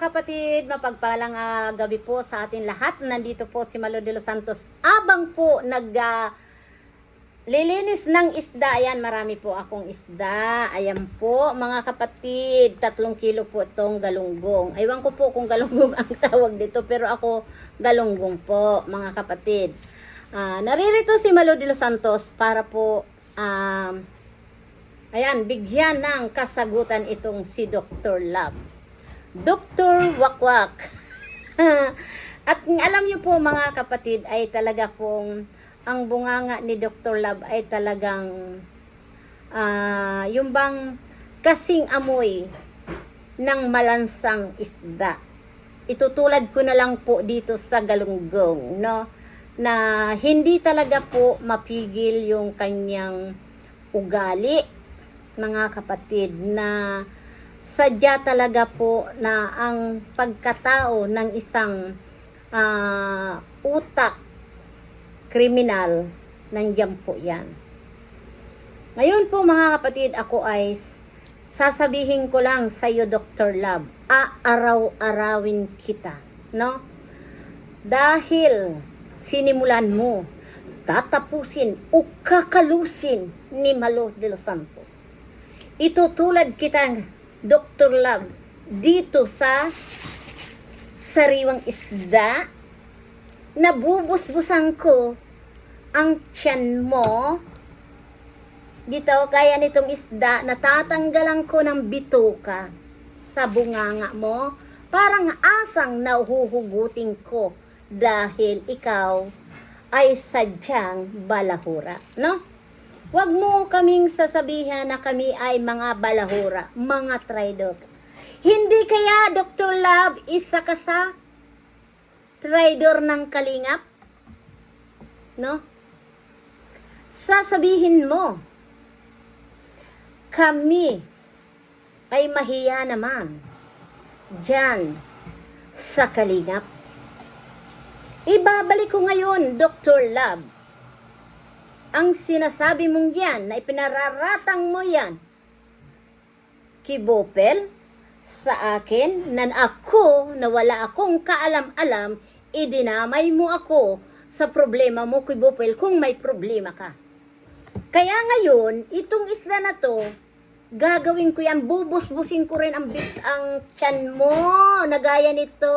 kapatid, mapagpalang ah, gabi po sa atin lahat. Nandito po si Malo de los Santos. Abang po nag lilinis ng isda. Ayan, marami po akong isda. Ayan po, mga kapatid, tatlong kilo po itong galunggong. Aywan ko po kung galunggong ang tawag dito, pero ako galunggong po, mga kapatid. Ah, naririto si Malo de los Santos para po um, Ayan, bigyan ng kasagutan itong si Dr. Love. Dr. Wakwak. At alam niyo po mga kapatid ay talaga pong ang bunganga ni Dr. Love ay talagang ah, yung bang kasing amoy ng malansang isda. Itutulad ko na lang po dito sa galunggong, no? Na hindi talaga po mapigil yung kanyang ugali, mga kapatid, na sadya talaga po na ang pagkatao ng isang ah, utak kriminal, nandiyan po yan. Ngayon po mga kapatid, ako ay sasabihin ko lang sa iyo, Dr. Love, aaraw-arawin kita, no? Dahil sinimulan mo, tatapusin o kakalusin ni Malo de los Santos. Itutulad kita, Dr. Love, dito sa sariwang isda, nabubusbusan ko ang tiyan mo dito, kaya nitong isda, natatanggalan ko ng bituka sa bunganga mo. Parang asang nahuhugutin ko dahil ikaw ay sadyang balahura, no? Huwag mo kaming sasabihan na kami ay mga balahura, mga traidor. Hindi kaya, Dr. Love, isa ka sa traidor ng kalingap? No? Sasabihin mo, kami ay mahiya naman dyan sa kalingap. Ibabalik ko ngayon, Dr. Love, ang sinasabi mong yan, na ipinararatang mo yan, kibopel, sa akin, nan ako, na wala akong kaalam-alam, idinamay mo ako sa problema mo, kibopel, kung may problema ka. Kaya ngayon, itong isla na to, gagawin ko yan, bubus-busin ko rin ang bit ang tiyan mo, na gaya nito.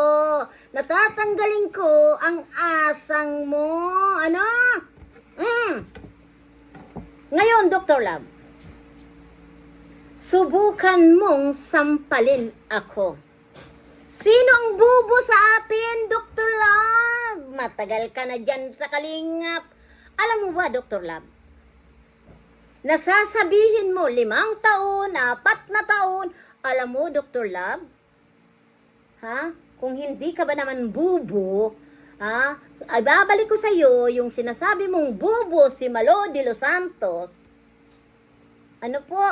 Natatanggalin ko ang asang mo. Ano? Mm. Ngayon, Dr. Love, subukan mong sampalin ako. Sino ang bubo sa atin, Dr. Love? Matagal ka na dyan sa kalingap. Alam mo ba, Dr. Love? Nasasabihin mo limang taon, apat na taon. Alam mo, Dr. Love? Ha? Kung hindi ka ba naman bubo, ha? Ay babalik ko sa iyo yung sinasabi mong bubo si Malo de los Santos. Ano po?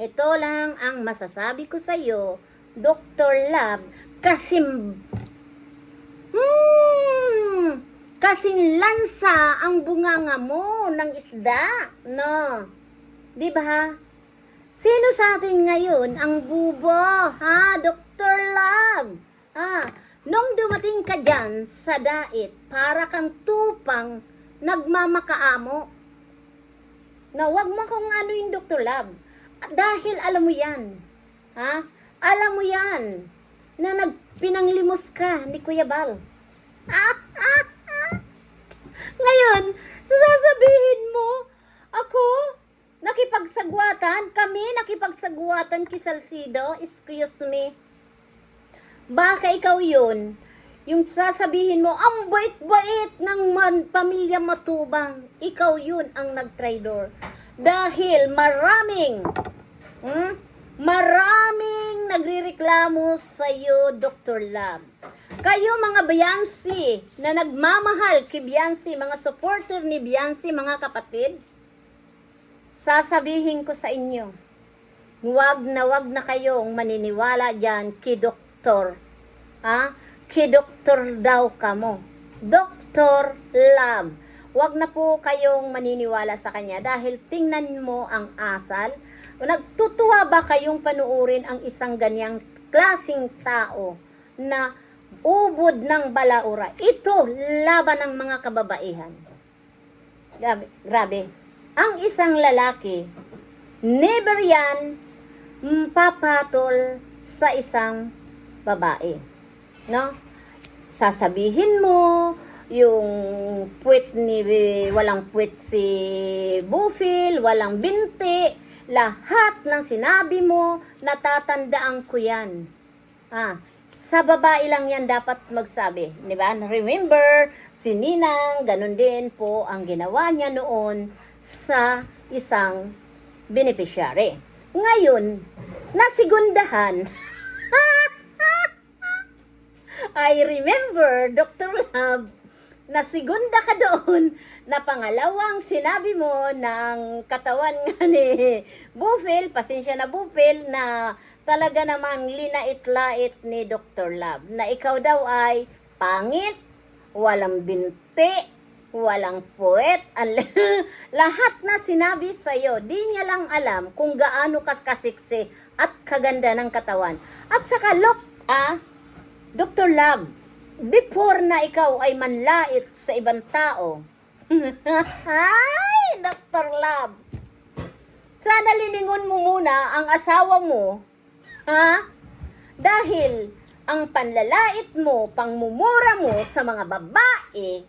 Ito lang ang masasabi ko sa iyo, Dr. Love, kasi Hmm, kasing lansa ang bunganga mo ng isda, no? 'Di ba? Sino sa atin ngayon ang bubo, ha, Dr. Love? Ah, nung dumating ka dyan sa dait, para kang tupang nagmamakaamo. Na wag mo kung ano yung Dr. Love. Dahil alam mo yan. Ha? Alam mo yan. Na nagpinanglimos ka ni Kuya Bal. Ngayon, sasabihin mo, ako, nakipagsagwatan, kami nakipagsagwatan kay Salcido, excuse me. Baka ikaw yun, yung sasabihin mo, ang bait-bait ng man, pamilya matubang, ikaw yun ang nag-traidor. Dahil maraming, hmm, maraming nagrireklamo sa iyo, Dr. Love. Kayo mga Biansi na nagmamahal kay Biansi, mga supporter ni Biansi, mga kapatid, sasabihin ko sa inyo, Huwag na wag na kayong maniniwala dyan kay doktor. Ha? Kay doktor daw kamo. Doktor Love. Huwag na po kayong maniniwala sa kanya dahil tingnan mo ang asal, Nagtutuwa ba kayong panuorin ang isang ganyang klasing tao na ubod ng balaura? Ito, laban ng mga kababaihan. Grabe, grabe. Ang isang lalaki, never yan mm, papatol sa isang babae. No? Sasabihin mo, yung puwet ni walang puwet si Bufil, walang binti, lahat ng sinabi mo, natatandaan ko yan. Ah, sa babae lang yan dapat magsabi. Di ba? Remember, si Ninang, ganun din po ang ginawa niya noon sa isang beneficiary. Ngayon, nasigundahan. I remember, Dr. Love, na segunda ka doon na pangalawang sinabi mo ng katawan nga ni Bufil, pasensya na Bufil, na talaga naman linait-lait ni Dr. Love na ikaw daw ay pangit, walang binti, walang puwet, lahat na sinabi sa'yo, di niya lang alam kung gaano ka kasiksi at kaganda ng katawan. At saka, look, ah, Dr. Love, before na ikaw ay manlait sa ibang tao, ay, Dr. Love, sana liningon mo muna ang asawa mo, ha? Dahil ang panlalait mo, pangmumura mo sa mga babae,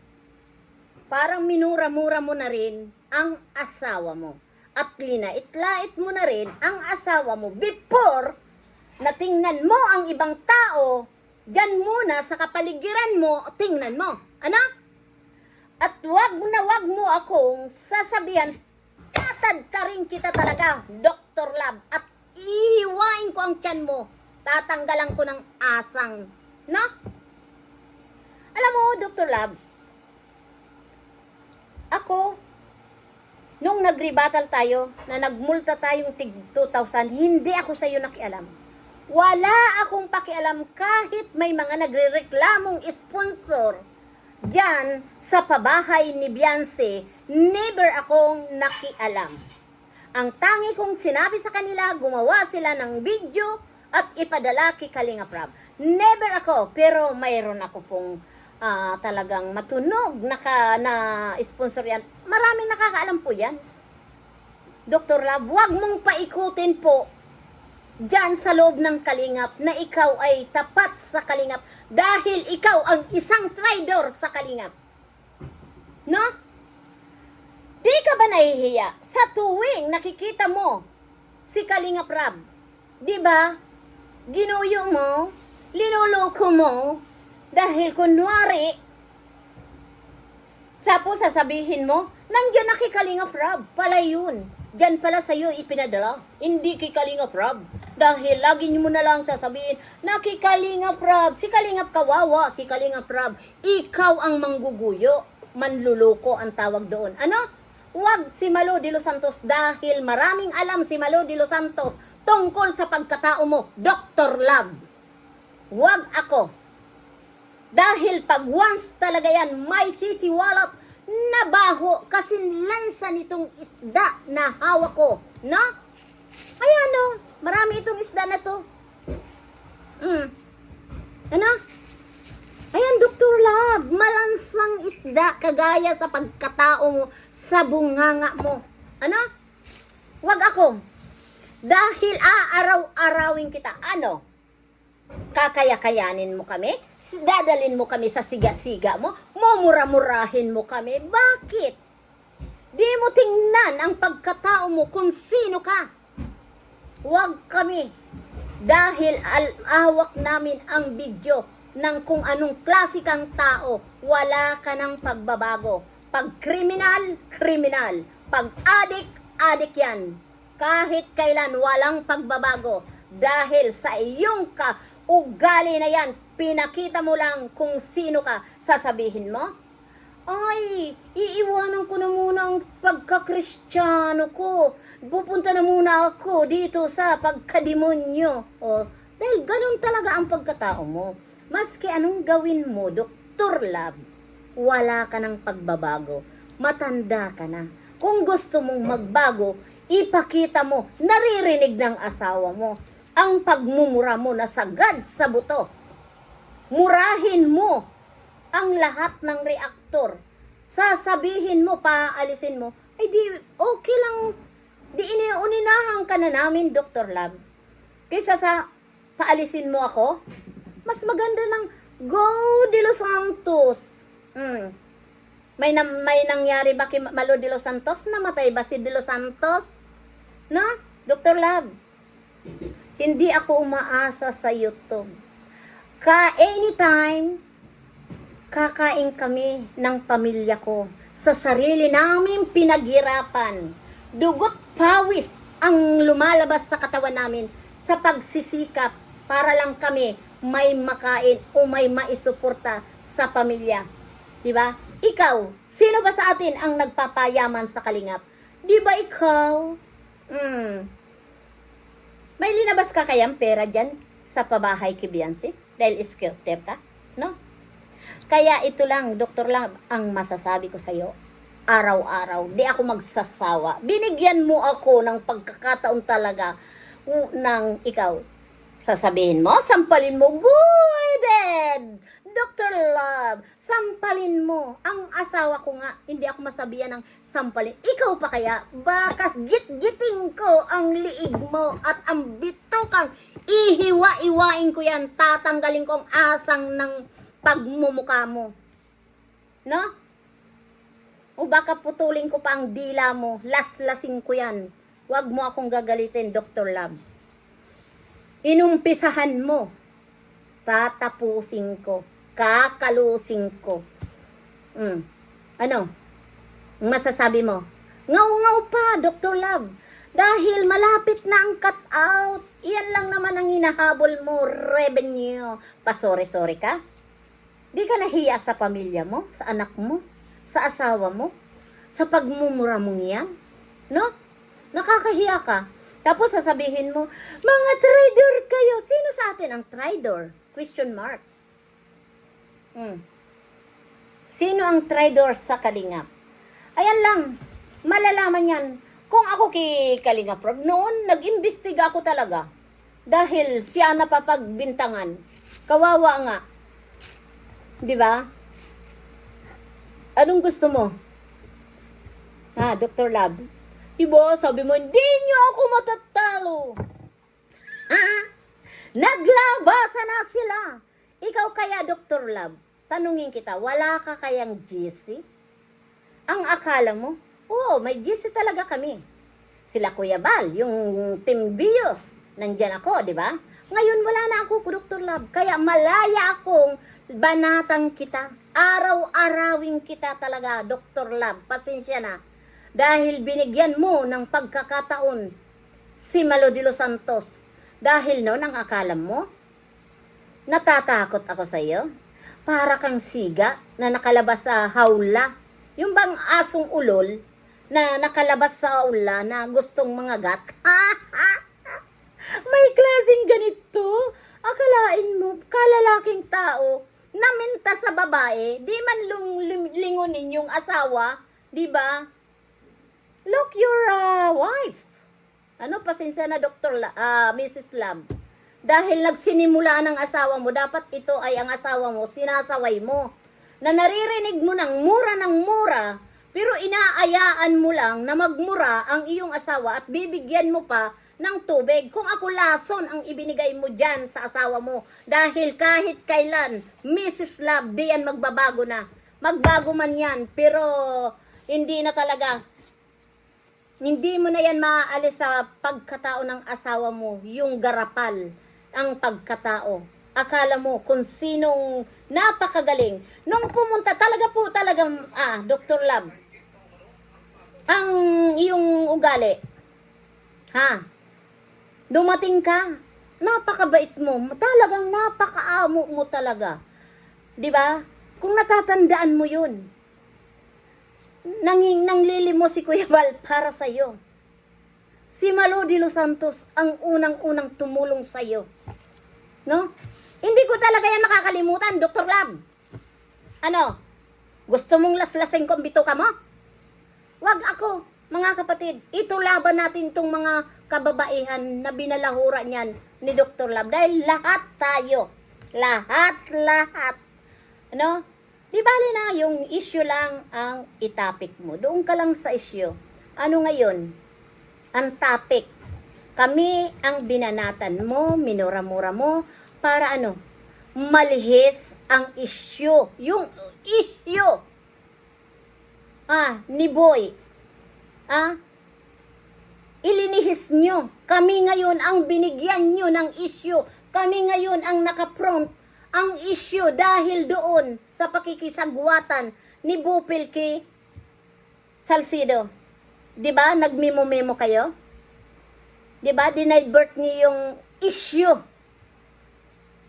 parang minura-mura mo na rin ang asawa mo. At linait-lait mo na rin ang asawa mo before na tingnan mo ang ibang tao, dyan muna sa kapaligiran mo, tingnan mo. Ano? At wag na wag mo akong sasabihan, tatadtarin kita talaga, Dr. Lab, at ihiwain ko ang tiyan mo. Tatanggalan ko ng asang. No? Alam mo, Dr. Lab, ako, nung nagrebattle tayo, na nagmulta tayong tig 2,000, hindi ako sa iyo nakialam. Wala akong pakialam kahit may mga nagrereklamong sponsor Diyan, sa pabahay ni Beyonce, never akong nakialam. Ang tangi kong sinabi sa kanila, gumawa sila ng video at ipadala kay Kalinga Prab. Never ako, pero mayroon ako pong ah, talagang matunog na, ka, na sponsor yan. Maraming nakakaalam po yan. Dr. Lab, huwag mong paikutin po dyan sa loob ng kalingap na ikaw ay tapat sa kalingap dahil ikaw ang isang traidor sa kalingap. No? Di ka ba nahihiya sa tuwing nakikita mo si Kalingap Rab? Di ba? Ginuyo mo, linuloko mo, dahil kunwari, tapos sasabihin mo, nandiyan na kay Kalingap Rab, pala yun. Diyan pala sa'yo ipinadala, hindi kay Kalingap Rab. Dahil lagi mo na lang sasabihin, na kay Kalingap Rab, si Kalingap kawawa, si Kalingap Rab, ikaw ang mangguguyo, manluloko ang tawag doon. Ano? Huwag si Malo de los Santos dahil maraming alam si Malo de los Santos tungkol sa pagkatao mo, Dr. Love. Huwag ako. Dahil pag once talaga yan, may sisiwalat na baho kasi lansa nitong isda na hawak ko. No? Ayan o, marami itong isda na to. Mm. Ano? Ayan, Dr. Lab, malansang isda kagaya sa pagkatao mo, sa bunganga mo. Ano? Wag ako. Dahil aaraw-arawin kita. Ano? Kakaya-kayanin mo kami? Dadalin mo kami sa siga-siga mo? Mumura-murahin mo kami? Bakit? Di mo tingnan ang pagkatao mo kung sino ka. Huwag kami. Dahil al- ahawak namin ang video ng kung anong klase kang tao, wala ka ng pagbabago. Pag kriminal, kriminal. Pag adik, adik yan. Kahit kailan walang pagbabago. Dahil sa iyong ka, ugali na yan, pinakita mo lang kung sino ka, sasabihin mo, ay, iiwanan ko na muna ang pagkakristyano ko. Pupunta na muna ako dito sa pagkademonyo. O, dahil ganun talaga ang pagkatao mo. Maski anong gawin mo, Dr. Love, wala ka ng pagbabago. Matanda ka na. Kung gusto mong magbago, ipakita mo, naririnig ng asawa mo, ang pagmumura mo na sagad sa buto. Murahin mo ang lahat ng reaktor. Sasabihin mo, paalisin mo, ay di, okay lang, di iniuninahan ka na namin, Dr. Lab. Kaysa sa paalisin mo ako, mas maganda ng Go de Los Santos. Mm. May, na, may nangyari ba kay Malo de Los Santos? Namatay ba si de Los Santos? No? Dr. Lab, hindi ako umaasa sa YouTube. Ka anytime, kakain kami ng pamilya ko sa sarili naming pinaghirapan. Dugot pawis ang lumalabas sa katawan namin sa pagsisikap para lang kami may makain o may maisuporta sa pamilya. Di ba? Ikaw, sino ba sa atin ang nagpapayaman sa kalingap? Di ba ikaw? Hmm. May linabas ka kayang pera dyan sa pabahay kay Beyonce? Dahil scooter ka? No? Kaya ito lang, Dr. Lab, ang masasabi ko sa'yo. Araw-araw, di ako magsasawa. Binigyan mo ako ng pagkakataon talaga ng ikaw. Sasabihin mo, sampalin mo, good! Dr. Love, sampalin mo. Ang asawa ko nga, hindi ako masabihan ng sampalin. Ikaw pa kaya, baka git-giting ko ang liig mo at ang bito kang ihiwa-iwain ko yan. Tatanggalin ko ang asang ng pagmumuka mo. No? O baka putulin ko pa ang dila mo. Laslasing ko yan. Huwag mo akong gagalitin, Dr. Love. Inumpisahan mo. Tatapusin ko. Kakalusin ko. Mm. Ano? Masasabi mo? Ngaw-ngaw pa, Dr. Love. Dahil malapit na ang cut out. Iyan lang naman ang hinahabol mo, revenue. Pasore-sore ka? Di ka nahiya sa pamilya mo, sa anak mo, sa asawa mo, sa pagmumura mong yan? No? Nakakahiya ka. Tapos sasabihin mo, mga trader kayo. Sino sa atin ang trader? Question mark. Hmm. Sino ang trader sa Kalingap? Ayan lang, malalaman yan. Kung ako kay Kalingap Rob, noon nag-imbestiga ako talaga. Dahil siya napapagbintangan. Kawawa nga. Di ba? Anong gusto mo? Ah, Dr. Lab. Diba, sabi mo, hindi niyo ako matatalo. Ha? Naglabasan na sila. Ikaw kaya, Dr. Lab, tanungin kita, wala ka kayang GC? Ang akala mo, oo, may GC talaga kami. Sila Kuya Bal, yung Team Bios, nandyan ako, di ba? Ngayon wala na ako, Dr. Lab. Kaya malaya akong banatang kita. Araw-arawin kita talaga, Dr. Lab. Pasensya na. Dahil binigyan mo ng pagkakataon si Malo de los Santos. Dahil noon ang akala mo, natatakot ako sa iyo. Para kang siga na nakalabas sa hawla. Yung bang asong ulol na nakalabas sa hawla na gustong mga gat. May klaseng ganito. Akalain mo, kalalaking tao, naminta sa babae, di man lingunin yung asawa, di ba? Look, your uh, wife. Ano, pasensya na, Dr. La, ah, Mrs. Lam. Dahil nagsinimula ng asawa mo, dapat ito ay ang asawa mo, sinasaway mo. Na naririnig mo ng mura ng mura, pero inaayaan mo lang na magmura ang iyong asawa at bibigyan mo pa ng tubig. Kung ako lason ang ibinigay mo dyan sa asawa mo, dahil kahit kailan, Mrs. Love, di yan magbabago na. Magbago man yan, pero hindi na talaga hindi mo na yan maaalis sa pagkatao ng asawa mo, yung garapal, ang pagkatao. Akala mo kung sinong napakagaling. Nung pumunta, talaga po talagang, ah, Dr. Lab, ang iyong ugali, ha, dumating ka, napakabait mo, talagang napakaamo mo talaga. 'Di ba? Kung natatandaan mo 'yun, nanging nanglili mo si Kuya Bal para sa iyo. Si Malo de los Santos ang unang-unang tumulong sa iyo. No? Hindi ko talaga yan makakalimutan, Dr. Lab. Ano? Gusto mong laslasing ko ang bituka mo? Wag ako. Mga kapatid, ito laban natin tong mga kababaihan na binalahura niyan ni Dr. Love. Dahil lahat tayo. Lahat, lahat. Ano? Di bali na yung issue lang ang itapik mo. Doon ka lang sa issue. Ano ngayon? Ang topic. Kami ang binanatan mo, minura-mura mo, para ano? Malihis ang issue. Yung issue. Ah, ni Boy. Ah, ilinihis nyo. Kami ngayon ang binigyan nyo ng issue. Kami ngayon ang nakaprompt ang issue dahil doon sa pakikisagwatan ni Bupil kay Salcido. 'Di ba? Nagmemo-memo kayo? 'Di ba? Birth niyo yung issue.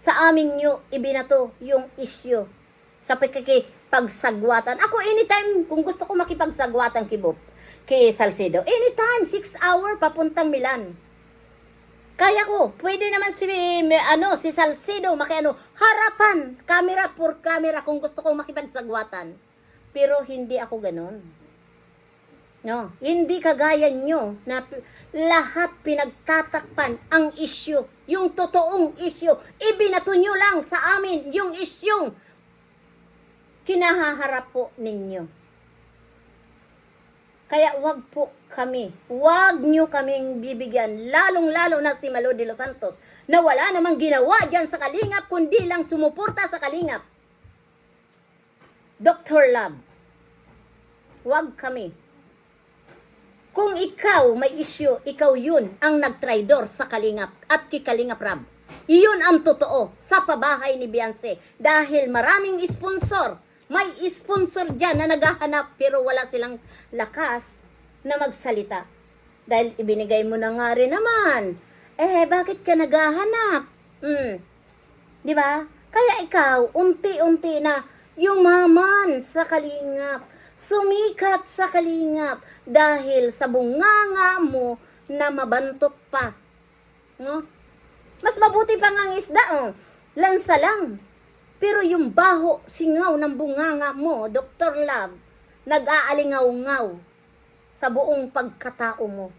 Sa amin nyo ibinato yung issue sa pagsagwatan. Ako anytime kung gusto ko makipagsagwatan kay Bup, kay Salcedo, anytime 6 hour papuntang Milan. Kaya ko, pwede naman si ano si Salcedo makiano harapan, camera for camera kung gusto ko makipagsagwatan. Pero hindi ako ganun. No, hindi kagaya nyo na lahat pinagtatakpan ang issue, yung totoong issue. Ibinato nyo lang sa amin yung issue kinahaharap po ninyo. Kaya wag po kami, wag nyo kaming bibigyan, lalong-lalo na si Malo de los Santos, na wala namang ginawa dyan sa Kalingap, kundi lang sumuporta sa Kalingap. Dr. Love, wag kami. Kung ikaw may issue, ikaw yun ang nagtraidor sa Kalingap at kay Kalingap Rab. Iyon ang totoo sa pabahay ni Beyonce. Dahil maraming sponsor, may sponsor dyan na naghahanap pero wala silang lakas na magsalita. Dahil ibinigay mo na nga rin naman. Eh, bakit ka naghahanap? Hmm. Di ba? Kaya ikaw, unti-unti na yumaman sa kalingap. Sumikat sa kalingap dahil sa bunganga mo na mabantot pa. No? Mas mabuti pa nga ang isda, oh. Lansa lang. Pero yung baho, singaw ng bunganga mo, Dr. Love, nag-aalingaw-ngaw sa buong pagkatao mo.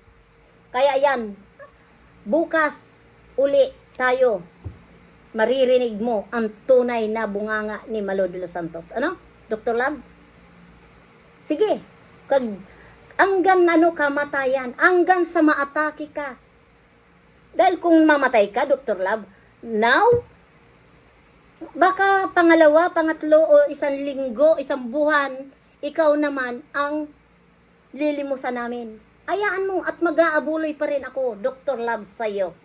Kaya yan, bukas uli tayo maririnig mo ang tunay na bunganga ni Malo de los Santos. Ano? Dr. Love? Sige. Kag hanggang ano kamatayan, hanggang sa maatake ka. Dahil kung mamatay ka, Dr. Love, now, baka pangalawa, pangatlo, o isang linggo, isang buwan, ikaw naman ang lilimusan namin. Ayaan mo at mag-aabuloy pa rin ako, Dr. Love, sa'yo.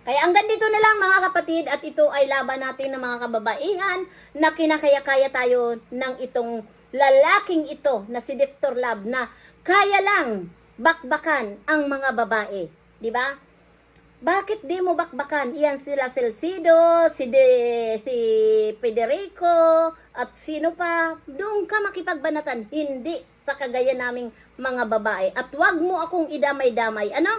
Kaya hanggang dito na lang mga kapatid at ito ay laban natin ng mga kababaihan na kinakaya-kaya tayo ng itong lalaking ito na si Dr. Love na kaya lang bakbakan ang mga babae. Di ba? Bakit di mo bakbakan? Iyan sila Celcido, si, De, si Federico, at sino pa? Doon ka makipagbanatan. Hindi sa kagaya naming mga babae. At wag mo akong idamay-damay. Ano?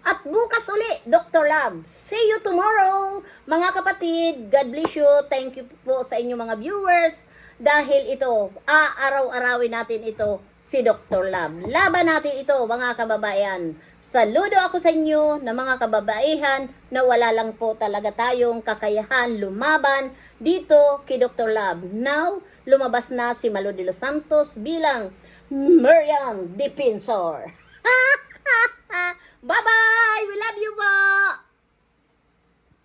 At bukas uli, Dr. Love. See you tomorrow. Mga kapatid, God bless you. Thank you po sa inyong mga viewers. Dahil ito, aaraw-arawin natin ito si Dr. Love. Laban natin ito, mga kababayan. Saludo ako sa inyo na mga kababaihan na wala lang po talaga tayong kakayahan lumaban dito kay Dr. Love. Now, lumabas na si Malo de los Santos bilang Miriam Defensor. Bye-bye! We love you po!